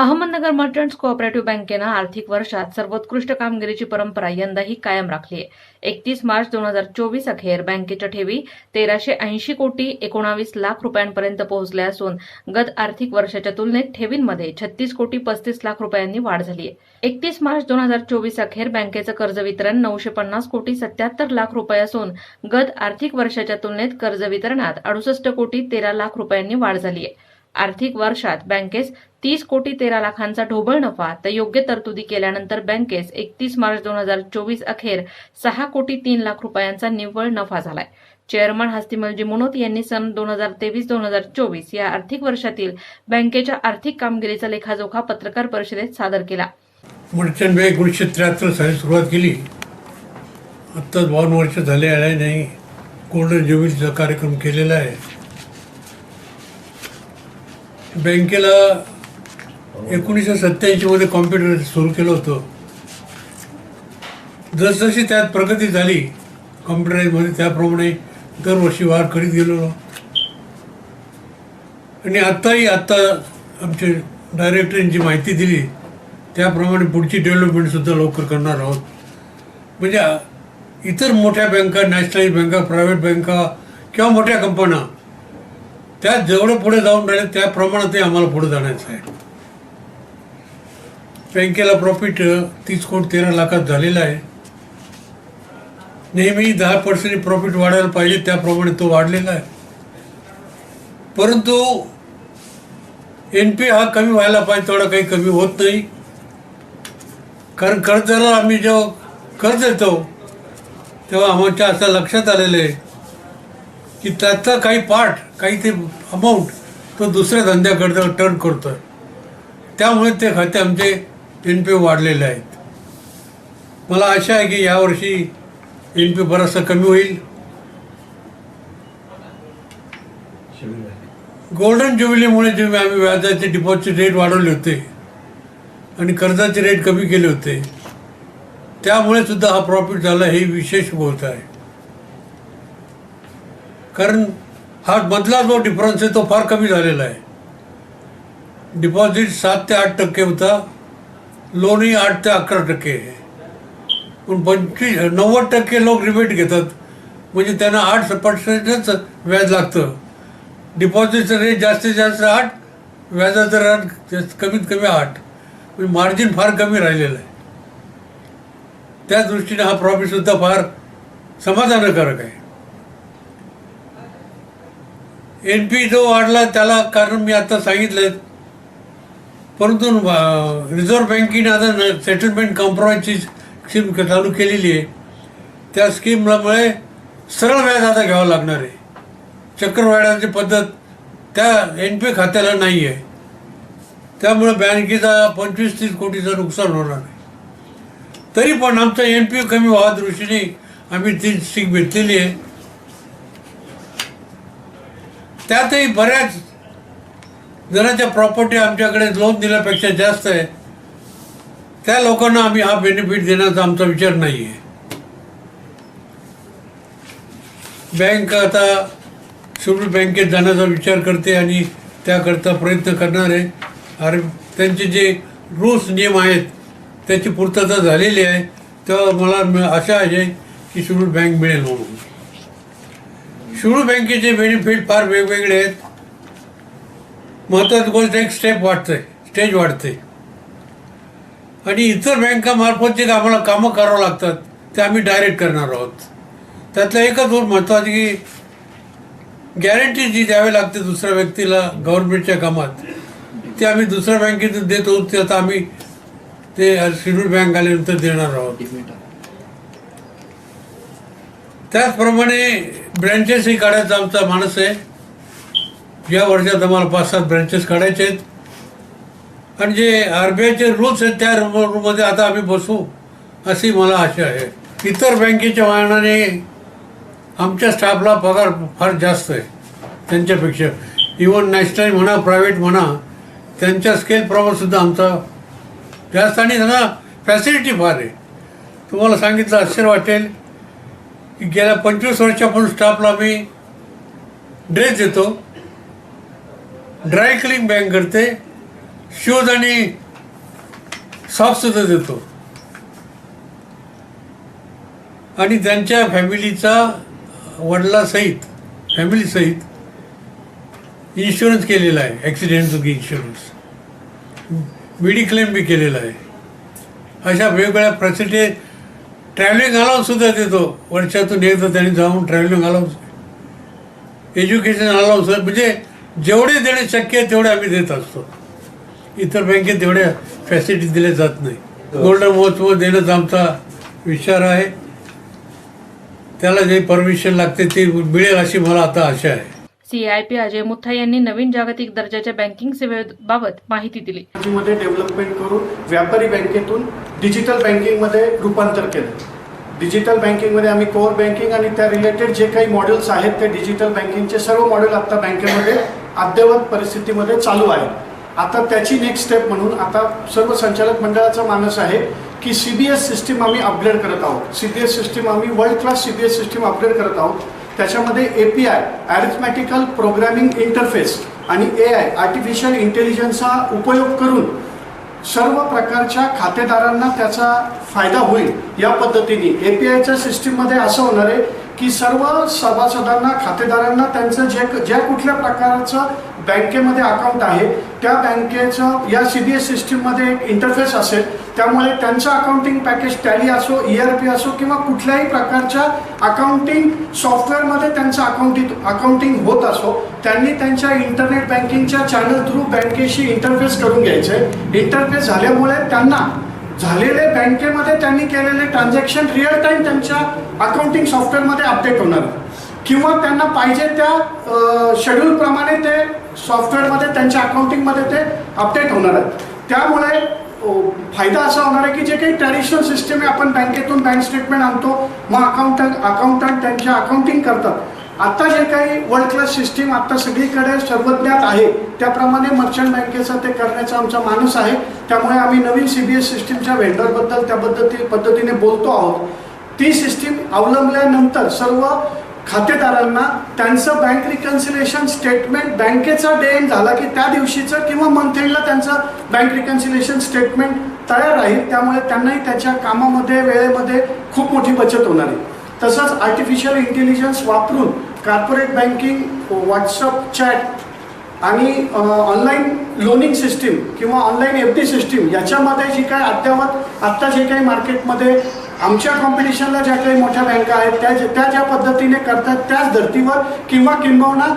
Ahmednagar merchants cooperative बँकेनं आर्थिक वर्षात सर्वोत्कृष्ट कामगिरीची परंपरा यंदाही कायम राखली आहे. एकतीस मार्च दोन हजार चोवीस अखेर बँकेच्या ठेवी तेराशे ऐंशी कोटी एकोणावीस लाख रुपयांपर्यंत पोहोचल्या असून गत आर्थिक वर्षाच्या तुलनेत ठेवींमध्ये छत्तीस कोटी पस्तीस लाख रुपयांनी वाढ झाली आहे. एकतीस मार्च दोन हजार चोवीस अखेर बँकेचं कर्ज वितरण नऊशे पन्नास कोटी सत्याहत्तर लाख रुपये असून गत आर्थिक वर्षाच्या तुलनेत कर्ज वितरणात अडुसष्ट कोटी तेरा लाख रुपयांनी वाढ झाली आहे. आर्थिक वर्षात बँकेस तीस कोटी तेरा लाखांचा ढोबळ नफा तर योग्य तरतुदी केल्यानंतर बँकेस एकतीस मार्च दोन हजार चोवीस अखेर सहा कोटी तीन लाख रुपयांचा निव्वळ नफा झालाय. चेअरमन हस्तिमलजी मुनोत यांनी सन दोन हजार तेवीस दोन हजार चोवीस या आर्थिक वर्षातील बँकेच्या आर्थिक कामगिरीचा लेखाजोखा पत्रकार परिषदेत सादर केला. एकोणीसशे त्र्याहत्तर साली सुरुवात केली. आत्ताच बावन्न वर्ष झाले आहे नाही. गोल्डन ज्युबिलीचा कार्यक्रम केलेला आहे. बँकेला एकोणीसशे सत्त्याऐंशीमध्ये कॉम्प्युटर सुरू केलं होतं. जसजशी त्यात प्रगती झाली कॉम्प्युटराईजमध्ये त्याप्रमाणे दरवर्षी वाढ करीत गेलो. आणि आत्ताही आत्ता आमचे डायरेक्टरांची माहिती दिली त्याप्रमाणे पुढची डेव्हलपमेंटसुद्धा लवकर करणार आहोत. म्हणजे इतर मोठ्या बँका नॅशनलाइज बँका प्रायव्हेट बँका किंवा मोठ्या कंपन्या त्या जेवढं पुढे जाऊन राहिले त्या प्रमाणातही आम्हाला पुढे जाण्याचं आहे. बँकेला प्रॉफिट तीस कोट तेरा लाखात झालेला आहे. नेहमी दहा पर्सेंट प्रॉफिट वाढायला पाहिजे त्याप्रमाणे तो वाढलेला आहे. परंतु एन पी हा कमी व्हायला पाहिजे तेवढा काही कमी होत नाही. कारण कर्जाला आम्ही जेव्हा कर्ज देतो तेव्हा आमच्या असं लक्षात आलेलं आहे. की त्याचा काही पार्ट काही ते अमाऊंट तो दुसऱ्या धंद्याकडं टर्न करतोय. त्यामुळे ते खाते आमचे एन पी वाढलेले आहेत. मला आशा आहे की यावर्षी एन पी बराचसा कमी होईल. गोल्डन ज्युबिलीमुळे जे आम्ही व्याजाचे डिपॉझिट रेट वाढवले होते आणि कर्जाचे रेट कमी केले होते त्यामुळे सुद्धा हा प्रॉफिट झाला हे विशेष बोलत आहे. कारण हा मधला जो डिफरन्स आहे तो फार कमी झालेला आहे. डिपॉझिट सात ते आठ टक्के होता. लोनही आठ ते अकरा टक्के आहे. पण पंचवीस नव्वद टक्के लोक रिबेट घेतात. म्हणजे त्यांना आठ पर्सेंटच व्याज लागतं. डिपॉझिटचं रेट जास्तीत जास्त आठ व्याजाचं रेट जास्त- कमीत कमी आठ. म्हणजे मार्जिन फार कमी राहिलेलं आहे. त्या दृष्टीने हा प्रॉफिटसुद्धा फार समाधानकारक आहे. एन पी जो वाढला त्याला कारण मी आता सांगितलं परंतु रिझर्व्ह बँकेने आता सेटलमेंट कॉम्प्रोमाइजची स्कीम चालू केलेली आहे. त्या स्कीममुळे सरळ व्याज आता घ्यावं लागणार आहे. चक्रवाढाची पद्धत त्या एन पी खात्याला नाही आहे. त्यामुळे बँकेचा पंचवीस तीस कोटीचं नुकसान होणार आहे. तरी पण आमचा एन पी कमी व्हावा दृष्टीने आम्ही ती स्टिक घेतलेली आहे. त्यातही बऱ्याच जणांच्या प्रॉपर्टी आमच्याकडे लोन दिल्यापेक्षा जास्त आहे. त्या लोकांना आम्ही हा बेनिफिट देण्याचा आमचा विचार नाही आहे बँक आता सुरू बँकेत जाण्याचा विचार करते आणि त्याकरता प्रयत्न करणार आहे. अरे त्यांचे जे रूल्स नियम आहेत त्याची पूर्तता झालेली आहे. तेव्हा मला आशा आहे की सुरू बँक मिळेल म्हणून. सुरू बँकेचे बेनिफिट फार वेगवेगळे आहेत. महत्त्वाची गोष्ट एक स्टेप वाढते स्टेज वाढते आणि इतर बँकामार्फत जे आम्हाला कामं करावं लागतात ते आम्ही डायरेक्ट करणार आहोत. त्यातलं एकच गोष्ट महत्त्वाची की गॅरंटी जी द्यावी लागते दुसऱ्या व्यक्तीला गव्हर्नमेंटच्या कामात ते आम्ही दुसऱ्या बँकेतून देत आहोत ते आता आम्ही ते शेड्यूल बँक आल्यानंतर देणार आहोत. त्याचप्रमाणे ब्रँचेसही काढायचा आमचा माणूस आहे. या वर्षात आम्हाला पाच सात ब्रँचेस काढायचे आहेत. आणि जे आर बी आयचे रूल्स आहेत त्या रूममध्ये आता आम्ही बसू अशी मला आशा आहे. इतर बँकेच्या वाहनाने आमच्या स्टाफला पगार फार जास्त आहे त्यांच्यापेक्षा. इवन नॅशनल म्हणा प्रायव्हेट म्हणा त्यांच्या स्केलप्रमाणे सुद्धा आमचा जास्त. आणि त्यांना फॅसिलिटी फार आहे. तुम्हाला सांगितलं आश्चर्य वाटेल. गेल्या पंचवीस वर्षापासून स्टाफला मी ड्रेस देतो. ड्राय क्लीन बँक करते. शूज आणि सॉक्ससुद्धा देतो. आणि त्यांच्या फॅमिलीचा वडिलासहित फॅमिलीसहित इन्शुरन्स केलेला आहे. ॲक्सिडेंट इन्शुरन्स मेडिक्लेम बी केलेला आहे. अशा वेगवेगळ्या फॅसिलिटी ट्रॅव्हलिंग अलाउन्स सुद्धा देतो. वर्षातून एकदा त्यांनी जाऊन ट्रॅव्हलिंग अलाउन्स एज्युकेशन अलाउन्स म्हणजे जेवढे देणे शक्य आहे तेवढे आम्ही देत असतो. इतर बँकेत तेवढ्या फॅसिलिटी दिल्या जात नाही. गोल्डन महोत्सव देणंच आमचा विचार आहे. त्याला जे परमिशन लागते ते मिळेल अशी मला आता आशा आहे. सीआयपी अजय मुथा यांनी नवीन जागतिक दर्जाच्या बँकिंग सेवेबाबत माहिती दिली. मध्ये डेव्हलपमेंट करून व्यापारी बँकेतून डिजिटल बँकिंगमध्ये रूपांतर केलं. डिजिटल बँकिंगमध्ये आम्ही कोअर बँकिंग आणि त्या रिलेटेड जे काही मॉडेल्स आहेत ते डिजिटल बँकिंगचे सर्व मॉडेल आता बँकेमध्ये अद्ययावत परिस्थितीमध्ये चालू आहे आता त्याची नेक्स्ट स्टेप म्हणून आता सर्व संचालक मंडळाचा मानस आहे की सी बी एस सिस्टीम आम्ही अपग्रेड करत आहोत. सी बी एस सिस्टीम आम्ही world class C B S system upgrade करत आहोत. त्याच्यामध्ये A P I arithmetical programming interface आणि ए आय आर्टिफिशियल इंटेलिजन्सचा उपयोग करून सर्व प्रकारच्या खातेदारांना त्याचा फायदा होईल या पद्धतीने. ए पी आयच्या सिस्टीममध्ये असं होणार आहे की सर्व सभासदांना खातेदारांना त्यांचं जे ज्या कुठल्या प्रकारचं बँकेमध्ये अकाउंट आहे. त्या बँकेचं या सी बी एस सिस्टीममध्ये एक इंटरफेस असेल. त्यामुळे त्यांचं अकाउंटिंग पॅकेज टॅली असो ई आर पी असो किंवा कुठल्याही प्रकारच्या अकाउंटिंग सॉफ्टवेअरमध्ये त्यांचं अकाउंटिंग अकाउंटिंग होत असो त्यांनी त्यांच्या इंटरनेट बँकिंगच्या चॅनल थ्रू बँकेशी इंटरफेस करून घ्यायचे. इंटरफेस झाल्यामुळे त्यांना झालेले बँकेमध्ये त्यांनी केलेले ट्रान्झॅक्शन रिअल टाईम त्यांच्या अकाउंटिंग सॉफ्टवेअरमध्ये अपडेट होणार. किंवा त्यांना पाहिजे त्या शेड्यूलप्रमाणे ते सॉफ्टवेअरमध्ये त्यांच्या अकाउंटिंगमध्ये ते अपडेट होणार आहेत. त्यामुळे फायदा असा होणार आहे की जे काही ट्रॅडिशनल सिस्टम आहे आपण बँकेतून बँक स्टेटमेंट आणतो मग अकाउंटंट अकाउंटंट त्यांच्या अकाउंटिंग करतात. आता जे काही वर्ल्ड क्लास सिस्टीम आता सगळीकडे सर्वज्ञात आहे त्याप्रमाणे मर्चंट बँकेचं ते करण्याचा आमचा मानस आहे. त्यामुळे आम्ही नवीन सी बी एस सिस्टीमच्या व्हेंडरबद्दल त्या पद्धती पद्धतीने बोलतो आहोत. ती सिस्टीम अवलंबल्यानंतर सर्व खातेदारांना त्यांचं बँक रिकन्सिलेशन स्टेटमेंट बँकेचा डे एंड झाला की त्या दिवशीचं किंवा मंथ एंडला त्यांचं बँक रिकन्सिलेशन स्टेटमेंट तयार राहील. त्यामुळे त्यांनाही त्याच्या कामामध्ये वेळेमध्ये खूप मोठी बचत होणार आहे. तसंच आर्टिफिशियल इंटेलिजन्स वापरून कॉर्पोरेट बँकिंग व्हॉट्सअप चॅट आणि ऑनलाईन लोनिंग सिस्टीम किंवा ऑनलाईन एफ डी सिस्टीम याच्यामध्ये जी काय अद्यावत आत्ता जे काही मार्केटमध्ये आमच्या कॉम्पिटिशनला ज्या काही मोठ्या बँका आहेत त्या त्या ज्या पद्धतीने करतात त्याच धर्तीवर किंवा किंबहुना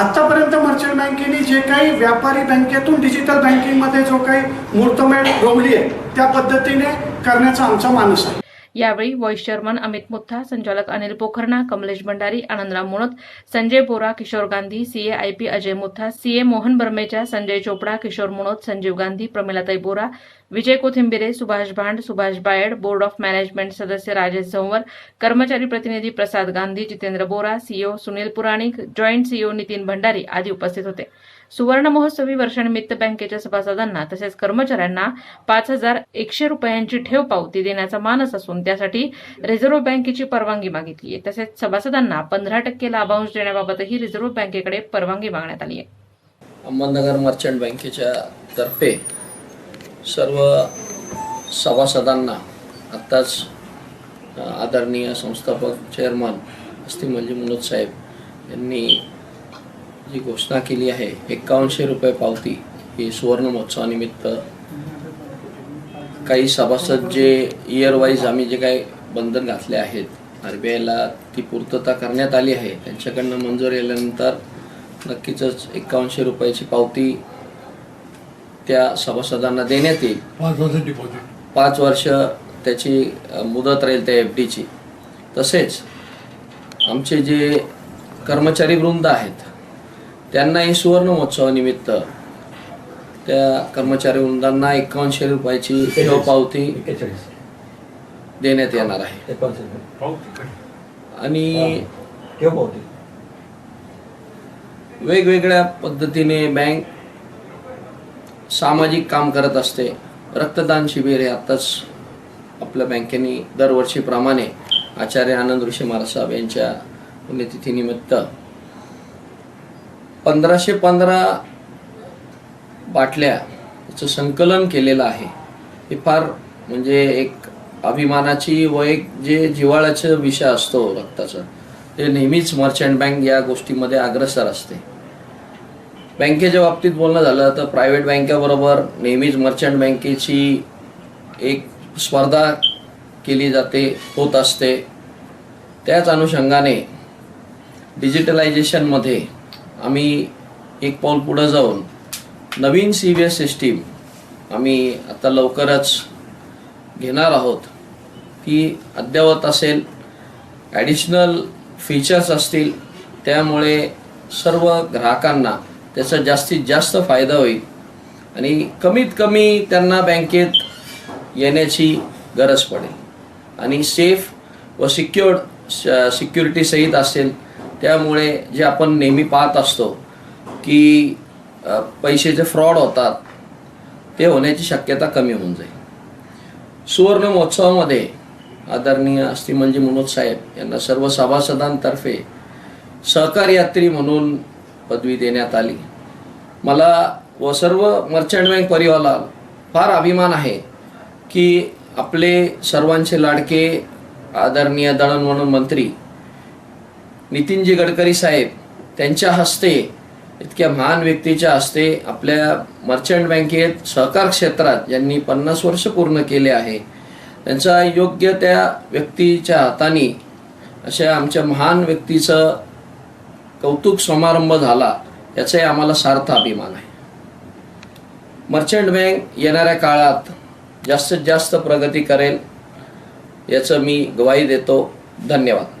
आत्तापर्यंत मर्चंट बँकेने जे काही व्यापारी बँकेतून डिजिटल बँकिंगमध्ये जो काही मूर्तमेळ रोवली आहे त्या पद्धतीने करण्याचा आमचा मानस आहे. यावेळी व्हाईस चेअरमन अमित मुथा संचालक Anil Pokharna Kamlesh Bhandari Anandrao Munat Sanjay Bora Kishor Gandhi CA IP Ajay Mutha CA Mohan Barmecha Sanjay Chopda Kishor Munot Sanjeev Gandhi Pramilatai Bora Vijay Kothimbire Subhash Bhand Subhash Bayad board of management सदस्य राजेश झंवर कर्मचारी प्रतिनिधी Prasad Gandhi Jitendra Bora CO Sunil Puranik joint CO Nitin Bhandari आदी उपस्थित होते. सुवर्ण महोत्सवी वर्षानिमित्त बँकेच्या सभासदांना तसेच कर्मचाऱ्यांना पाच हजार एकशे रुपयांची ठेव पावती देण्याचा मानस असून त्यासाठी रिझर्व्ह बँकेची परवानगी मागितली आहे. तसेच सभासदांना पंधरा टक्के लाभांश देण्याबाबतही रिझर्व्ह बँकेकडे परवानगी मागण्यात आली आहे. अहमदनगर मर्चंट बँकेच्या तर्फे सर्व सभासदांना आत्ताच आदरणीय संस्थापक चेअरमन असतील म्हणजे मनोज साहेब यांनी जी घोषणा केली आहे एक्कावनशे रुपये पावती ही सुवर्ण महोत्सवानिमित्त. काही सभासद जे इयर वाईज आम्ही जे काही बंधन घातले आहेत आर बी आयला ती पूर्तता करण्यात आली आहे त्यांच्याकडनं मंजूर आल्यानंतर नक्कीच एक्कावनशे रुपयाची पावती त्या सभासदांना देण्यात येईल. पाच वर्ष डिपॉझिट पाच वर्ष त्याची मुदत राहील त्या एफ डीची. तसेच आमचे जे कर्मचारी वृंद आहेत त्यांनाही सुवर्ण महोत्सवानिमित्त त्या कर्मचारी वृंदांना एकावनशे रुपयाची पावती देण्यात येणार आहे. आणि वेगवेगळ्या पद्धतीने बँक सामाजिक काम करत असते. रक्तदान शिबिर हे आत्ताच आपल्या बँकेने दरवर्षीप्रमाणे आचार्य आनंद ऋषी महाराज साहेब यांच्या पुण्यतिथीनिमित्त पंधराशे पंधरा बाटल्याचं संकलन केलेलं आहे. हे फार म्हणजे एक अभिमानाची व एक जे जिव्हाळ्याचा विषय असतो रक्ताचा ते नेहमीच मर्चंट बँक या गोष्टीमध्ये अग्रसर असते. बँकेच्या बाबतीत बोलणं झालं तर प्रायव्हेट बँकेबरोबर नेहमीच मर्चंट बँकेची एक स्पर्धा केली जाते होत असते. त्याच अनुषंगाने डिजिटलायझेशनमध्ये आम्ही एक पाऊल पुढं जाऊन नवीन सी बी एस सिस्टीम आम्ही आता लवकरच घेणार आहोत. ती अद्ययावत असेल ॲडिशनल फीचर्स असतील त्यामुळे सर्व ग्राहकांना त्याचा जास्तीत जास्त फायदा होईल आणि कमीत कमी त्यांना बँकेत येण्याची गरज पडेल. आणि सेफ व सिक्युअर्ड सिक्युरिटी सहित असेल त्यामुळे जे आपण नेहमी पाहत असतो की पैसे जे फ्रॉड होतात ते होण्याची शक्यता कमी होऊन जाईल. सुवर्ण महोत्सवामध्ये आदरणीय अस्थिमंजी मनोज साहेब यांना सर्व सभासदांतर्फे सहकारयात्री म्हणून पदवी देण्यात आली. मला व सर्व मर्चंट बँक परिवाराला फार अभिमान आहे की आपले सर्वांचे लाडके आदरणीय दळणवळण मंत्री नितीनजी गडकरी साहेब त्यांच्या हस्ते इतक्या महान व्यक्तीच्या हस्ते आपल्या मर्चंट बँकेत सहकार क्षेत्रात ज्यांनी पन्नास वर्ष पूर्ण केले आहे. त्यांचा योग्य त्या व्यक्तीच्या हाताने अशा आमच्या महान व्यक्तीचं कौतुक समारंभ झाला याचाही आम्हाला सार्थ अभिमान आहे. मर्चंट बँक येणाऱ्या काळात जास्तीत जास्त प्रगती करेल याचं मी ग्वाही देतो. धन्यवाद.